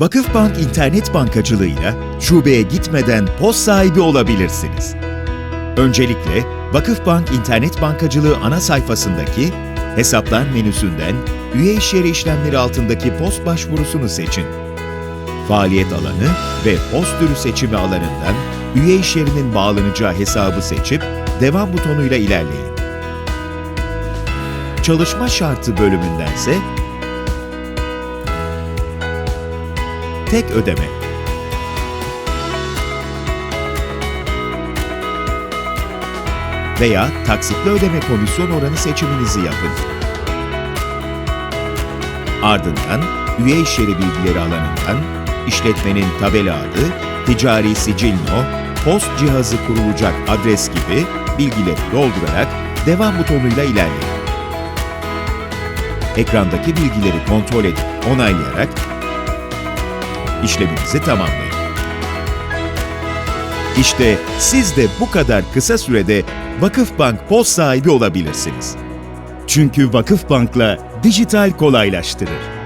Vakıfbank internet bankacılığıyla şubeye gitmeden POS sahibi olabilirsiniz. Öncelikle Vakıfbank internet bankacılığı ana sayfasındaki Hesaplar menüsünden üye işyeri işlemleri altındaki POS başvurusunu seçin. Faaliyet alanı ve POS türü seçimi alanından üye işyerinin bağlanacağı hesabı seçip Devam butonuyla ilerleyin. Çalışma şartı bölümündense tek ödeme. Veya taksitli ödeme komisyon oranı seçiminizi yapın. Ardından üye işyeri bilgileri alanından işletmenin tabela adı, ticari sicil no, post cihazı kurulacak adres gibi bilgileri doldurarak devam butonuyla ilerleyin. Ekrandaki bilgileri kontrol edip onaylayarak işleminizi tamamlayın. İşte siz de bu kadar kısa sürede Vakıfbank POS sahibi olabilirsiniz. Çünkü Vakıfbank'la dijital kolaylaştırır.